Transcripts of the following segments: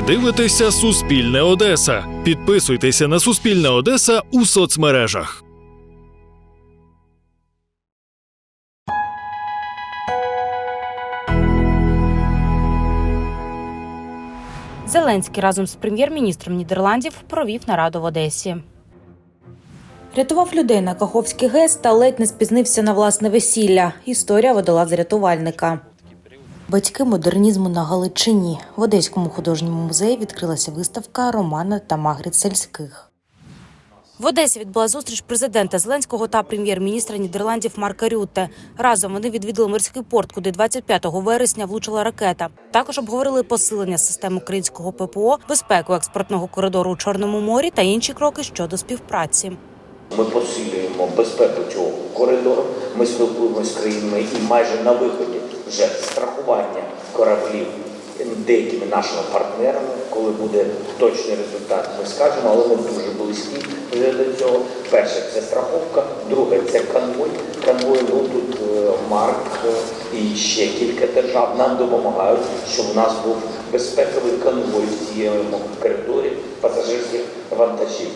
Ви дивитеся Суспільне Одеса. Підписуйтеся на Суспільне Одеса у соцмережах. Зеленський разом з прем'єр-міністром Нідерландів провів нараду в Одесі. Рятував людей на Каховський ГЕС та ледь не спізнився на власне весілля. Історія водолаза рятувальника. Батьки модернізму на Галичині. В Одеському художньому музеї відкрилася виставка Романа та Магрит Сельських. В Одесі відбула зустріч президента Зеленського та прем'єр-міністра Нідерландів Марка Рютте. Разом вони відвідали морський порт, куди 25 вересня влучила ракета. Також обговорили посилення систем українського ППО, безпеку експортного коридору у Чорному морі та інші кроки щодо співпраці. Ми посилюємо безпеку цього коридору. Ми спілкуємося з країнами і майже на виході вже страхування кораблів деякими нашими партнерами. Коли буде точний результат, ми скажемо, але ми дуже близькі вже до цього. Перше це страховка, друге це конвой. Конвой ну тут е, Марк е, і ще кілька держав нам допомагають, щоб у нас був безпековий конвой в цьому коридорі пасажирських вантажів.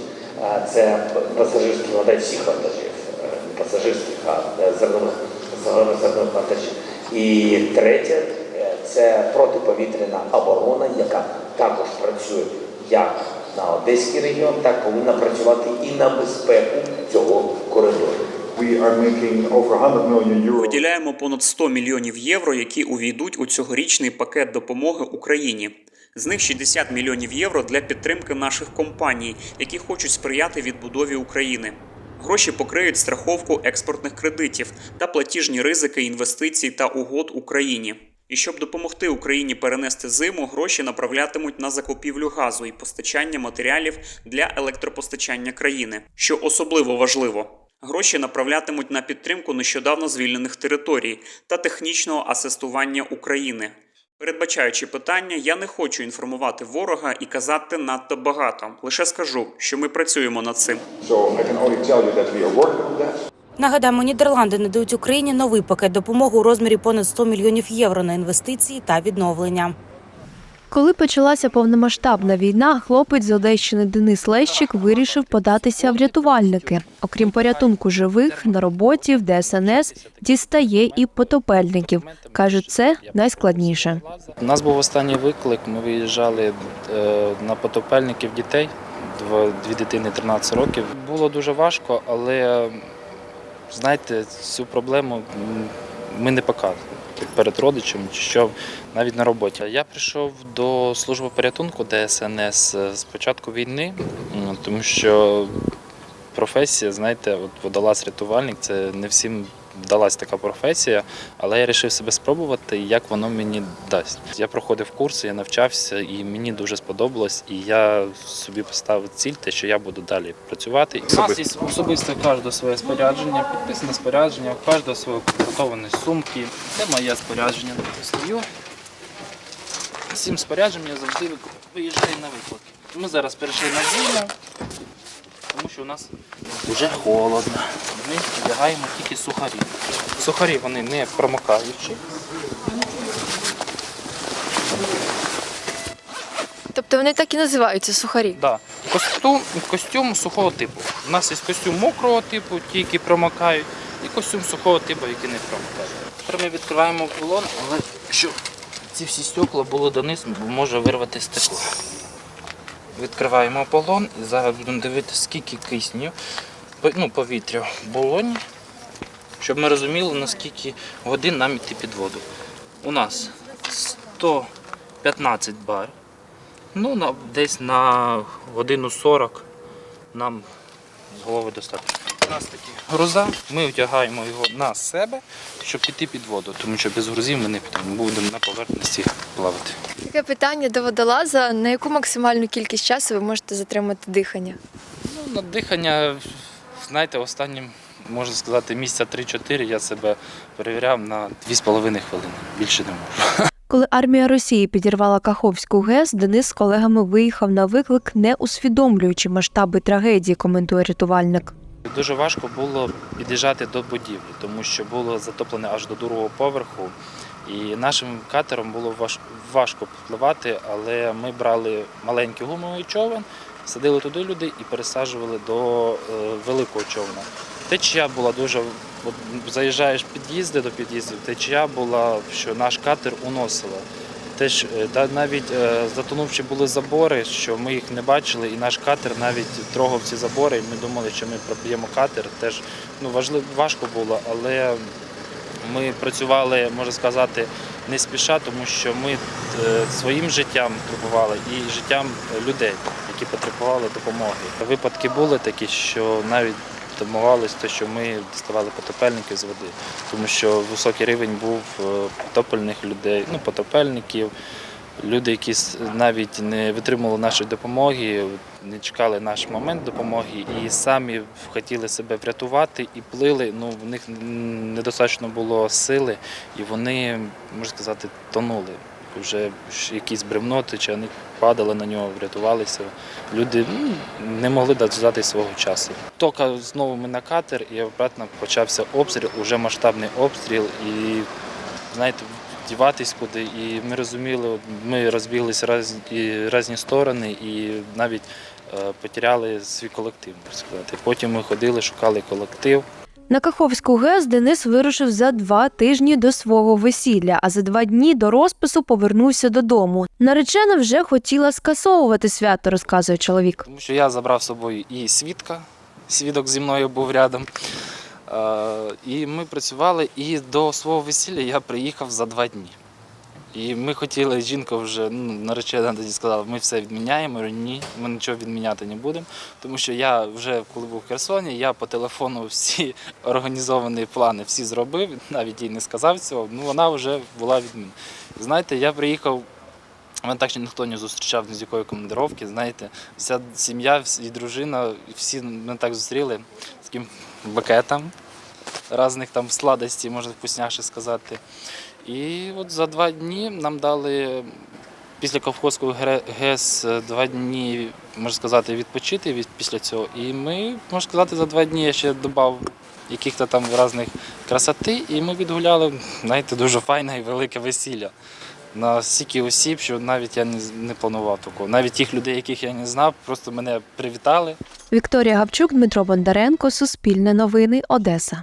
Це пасажирські вантажі всіх вантажів, е, пасажирських, е, зернових вантажів. І третє е, це протиповітряна оборона, яка також працює як на Одеський регіон, так повинна працювати і на безпеку цього коридору. We are making over 100 million euros. Виділяємо понад 100 мільйонів євро, які увійдуть у цьогорічний пакет допомоги Україні. З них 60 мільйонів євро для підтримки наших компаній, які хочуть сприяти відбудові України. Гроші покриють страховку експортних кредитів та платіжні ризики інвестицій та угод Україні. І щоб допомогти Україні перенести зиму, гроші направлятимуть на закупівлю газу і постачання матеріалів для електропостачання країни, що особливо важливо. Гроші направлятимуть на підтримку нещодавно звільнених територій та технічного асистування України. Передбачаючи питання, я не хочу інформувати ворога і казати надто багато. Лише скажу, що ми працюємо над цим. Нагадаємо, Нідерланди надають Україні новий пакет допомоги у розмірі понад 100 мільйонів євро на інвестиції та відновлення. Коли почалася повномасштабна війна, хлопець з Одещини Денис Лещик вирішив податися в рятувальники. Окрім порятунку живих, на роботі в ДСНС дістає і потопельників. Каже, це найскладніше. У нас був останній виклик. Ми виїжджали е, на потопельників дітей, дві дитини 13 років. Було дуже важко, але знаєте, цю проблему ми не показуємо перед родичем, чи що навіть на роботі. Я прийшов до служби порятунку ДСНС з початку війни, тому що професія, знаєте, от водолаз рятувальник це не всім вдалась така професія, але я вирішив себе спробувати, як воно мені дасть. Я проходив курси, я навчався, і мені дуже сподобалось. І я собі поставив ціль, те, що я буду далі працювати. У нас є особисто кожне своє спорядження, підписане спорядження, у кожного своє підготовлені сумки. Це моє спорядження. Стою. Цим спорядженням я завжди виїжджаю на виклики. Ми зараз перейшли на зиму, тому що у нас вже холодно. Ми вдягаємо тільки сухарі. Сухарі вони не промокаючі. Тобто вони так і називаються сухарі. Да. Костюм, костюм сухого типу. У нас є костюм мокрого типу, ті, які промокають, і костюм сухого типу, який не промокає. Тепер ми відкриваємо балон, але щоб ці всі стекла були донизу, бо може вирвати стекло. Відкриваємо балон і зараз будемо дивитися, скільки кисню, ну, повітря в балоні, щоб ми розуміли, наскільки годин нам йти під воду. У нас 115 бар. Ну, на, десь на годину 40 нам з голови достатньо. У нас такі груза, ми одягаємо його на себе, щоб піти під воду, тому що без грузів ми не підемо, будемо на поверхності плавати. Таке питання до водолаза: на яку максимальну кількість часу ви можете затримати дихання? Ну, на дихання, знаєте, останнім, можна сказати, місяця 3-4 я себе перевіряв на 2,5 хвилини. Більше не можу. Коли армія Росії підірвала Каховську ГЕС, Денис з колегами виїхав на виклик, не усвідомлюючи масштаби трагедії, коментує рятувальник. Дуже важко було під'їжджати до будівлі, тому що було затоплене аж до другого поверху. І нашим катером було важ- важко впливати, але ми брали маленький гумовий човен, садили туди людей і пересаджували до е, великого човна. Течія була дуже. От заїжджаєш під'їзди до під'їздів, течія була, що наш катер уносила. Теж е, навіть е, затонувши були забори, що ми їх не бачили, і наш катер навіть трогав ці забори. і Ми думали, що ми проб'ємо катер. Теж ну важливо важко було, але ми працювали, можна сказати, не спіша, тому що ми е, своїм життям турбували і життям людей, які потребували допомоги. Випадки були такі, що навіть домагалися, те, що ми діставали потопельників з води, тому що високий рівень був е, потопельних людей, ну потопельників. Люди, які навіть не витримували нашої допомоги, не чекали наш момент допомоги і самі хотіли себе врятувати і плили. Ну в них недостатньо було сили, і вони, можна сказати, тонули. Вже якісь бревноти, чи вони падали на нього, врятувалися. Люди ну, не могли дождати свого часу. Тока знову ми на катер, і обратно почався обстріл, уже масштабний обстріл. І знаєте, діватись куди. І ми розуміли, ми розбіглися різні сторони, і навіть потеряли свій колектив, можна сказати. Потім ми ходили, шукали колектив. На Каховську ГЕС Денис вирушив за два тижні до свого весілля, а за два дні до розпису повернувся додому. Наречена вже хотіла скасовувати свято, розказує чоловік. Тому що я забрав з собою і свідка, свідок зі мною був рядом. Е, І ми працювали, і до свого весілля я приїхав за два дні. І ми хотіли, жінка вже ну, наречена тоді сказала, ми все відміняємо. Я говорю, ні, ми нічого відміняти не будемо. Тому що я вже, коли був в Херсоні, я по телефону всі організовані плани всі зробив, навіть їй не сказав цього, ну вона вже була відмінена. Знаєте, я приїхав Мене так ще ніхто не зустрічав ні з якої командировки. Знаєте, вся сім'я і дружина, всі мене так зустріли з таким букетом різних там сладостей, можна вкусняше сказати. І от за два дні нам дали після Кавказького гре- ГЕС е, два дні, можна сказати, відпочити від після цього. І ми, можна сказати, за два дні я ще додав яких-то там різних красоти, і ми відгуляли, знаєте, дуже файне і велике весілля на стільки осіб, що навіть я не, планував такого. Навіть тих людей, яких я не знав, просто мене привітали. Вікторія Гапчук, Дмитро Бондаренко, Суспільне новини, Одеса.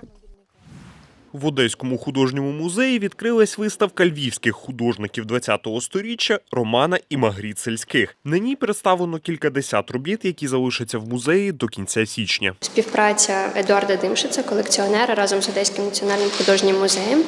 В Одеському художньому музеї відкрилась виставка львівських художників ХХ століття Романа і Магріт Сельських. На ній представлено кількадесят робіт, які залишаться в музеї до кінця січня. Співпраця Едуарда Димшица, колекціонера разом з Одеським національним художнім музеєм.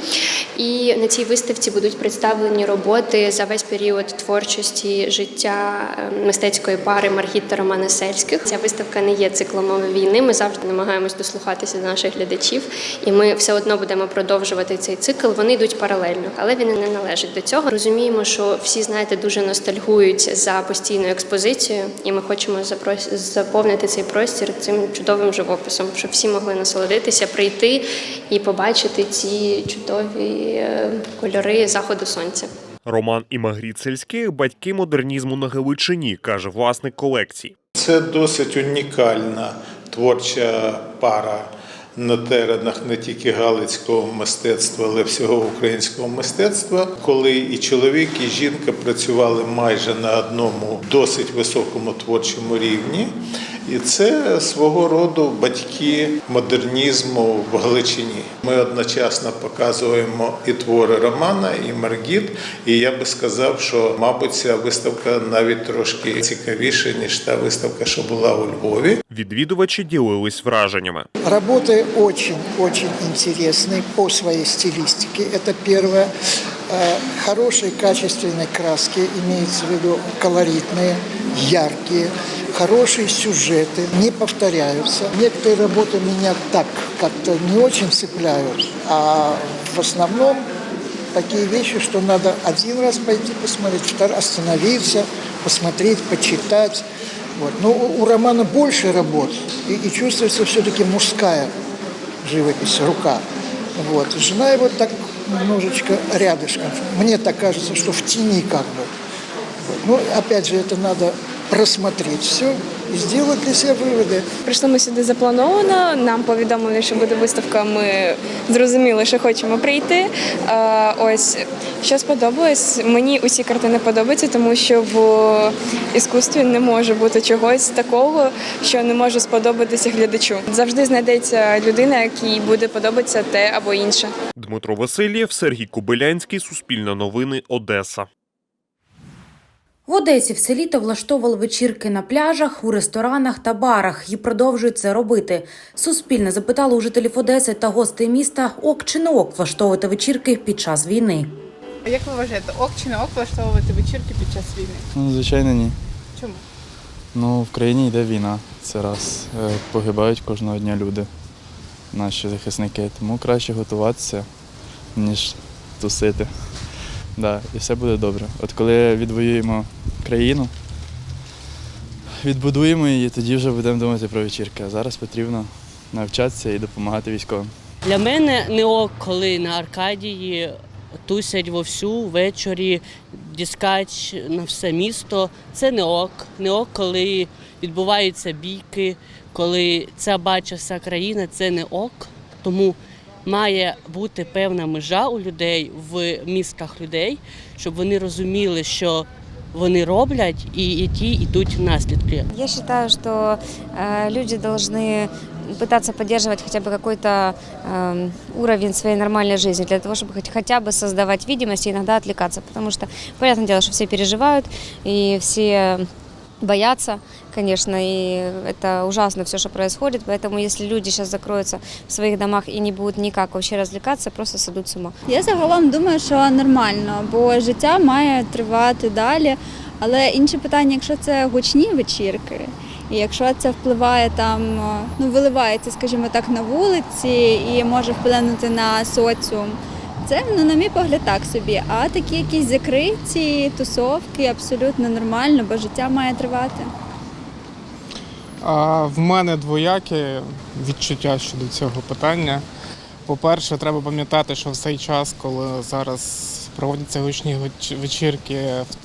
І на цій виставці будуть представлені роботи за весь період творчості життя е, мистецької пари Маргіт та Романа Сельських. Ця виставка не є циклом війни. Ми завжди намагаємось дослухатися до наших глядачів, і ми все одно будемо продовжувати цей цикл. Вони йдуть паралельно, але він не належить до цього. Розуміємо, що всі знаєте дуже ностальгують за постійною експозицією, і ми хочемо запрос- заповнити цей простір цим чудовим живописом, щоб всі могли насолодитися, прийти і побачити ці чудові е, кольори заходу сонця. Роман і Магріт Сельських батьки модернізму на Галичині, каже власник колекції. Це досить унікальна творча пара на теренах не тільки галицького мистецтва, але всього українського мистецтва, коли і чоловік, і жінка працювали майже на одному досить високому творчому рівні. І це свого роду батьки модернізму в Галичині. Ми одночасно показуємо і твори Романа, і Маргіт. І я би сказав, що, мабуть, ця виставка навіть трошки цікавіша, ніж та виставка, що була у Львові. Відвідувачі ділились враженнями. Работы очень-очень интересные по своей стилистике. Это первое. Э, Хорошие качественные краски, имеется в виду колоритные, яркие, Хорошие сюжеты, не повторяются. Некоторые работы меня так как-то не очень цепляют, а в основном такие вещи, что надо один раз пойти посмотреть, второй остановиться, посмотреть, почитать. Вот. Но у романа больше работ, и, и чувствуется все-таки мужская живопись, рука. Вот. Жена его так немножечко рядышком. Мне так кажется, что в тени как бы. Вот. Ну, опять же, это надо просмотреть все и сделать для себя выводы. Прийшли ми сюди заплановано. Нам повідомили, що буде виставка. Ми зрозуміли, що хочемо прийти. Е, Ось що сподобалось. Мені усі картини подобаються, тому що в іскусстві не може бути чогось такого, що не може сподобатися глядачу. Завжди знайдеться людина, якій буде подобатися те або інше. Дмитро Васильєв, Сергій Кобилянський, Суспільне новини, Одеса. В Одесі все літо влаштовували вечірки на пляжах, у ресторанах та барах і продовжують це робити. Суспільне запитало у жителів Одеси та гостей міста, ок чи не ок влаштовувати вечірки під час війни. А Як ви вважаєте, ок чи не ок влаштовувати вечірки під час війни? Ну, звичайно, ні. Чому? Ну, в країні йде війна. Це раз. Е, Погибають кожного дня люди, наші захисники. Тому краще готуватися, ніж тусити. Да, і все буде добре. От коли відвоюємо країну, відбудуємо її, тоді вже будемо думати про вечірки. А зараз потрібно навчатися і допомагати військовим. Для мене не ок, коли на Аркадії тусять вовсю ввечері, діскач на все місто. Це не ок. Не ок, коли відбуваються бійки, коли це бачить вся країна, це не ок. Тому має бути певна межа у людей в мізках людей, щоб вони розуміли, що вони роблять і які йдуть наслідки. Я считаю, что э, люди должны пытаться поддерживать хотя бы какой-то э, уровень своей нормальной жизни для того, чтобы хоть, хотя бы создавать видимость и иногда отвлекаться. Потому что, понятное дело, что все переживают и все боятся, конечно, и это ужасно все, что происходит. Поэтому если люди сейчас закроются в своих домах и не будут никак вообще развлекаться, просто сойдут с ума. Я загалом думаю, що нормально, бо життя має тривати далі. Але інше питання, якщо це гучні вечірки, і якщо це впливає там, ну виливається, скажімо так, на вулиці і може вплинути на соціум. Це, ну, на мій погляд, так собі. А такі якісь закриті тусовки абсолютно нормально, бо життя має тривати. А, в мене двояке відчуття щодо цього питання. По-перше, треба пам'ятати, що в цей час, коли зараз проводяться гучні вечірки,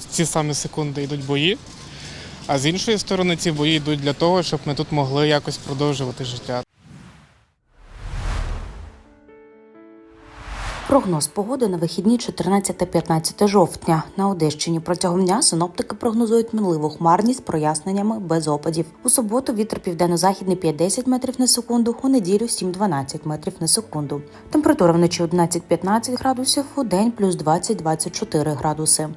в ці самі секунди йдуть бої. А з іншої сторони, ці бої йдуть для того, щоб ми тут могли якось продовжувати життя. Прогноз погоди на вихідні 14-15 жовтня. На Одещині протягом дня синоптики прогнозують мінливу хмарність проясненнями без опадів. У суботу вітер південно-західний 5-10 метрів на секунду, у неділю 7-12 метрів на секунду. Температура вночі 11-15 градусів, у день плюс 20-24 градуси.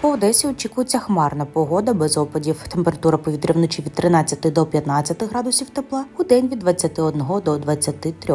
По Одесі очікується хмарна погода без опадів. Температура повітря вночі від 13 до 15 градусів тепла, у день від 21 до 23.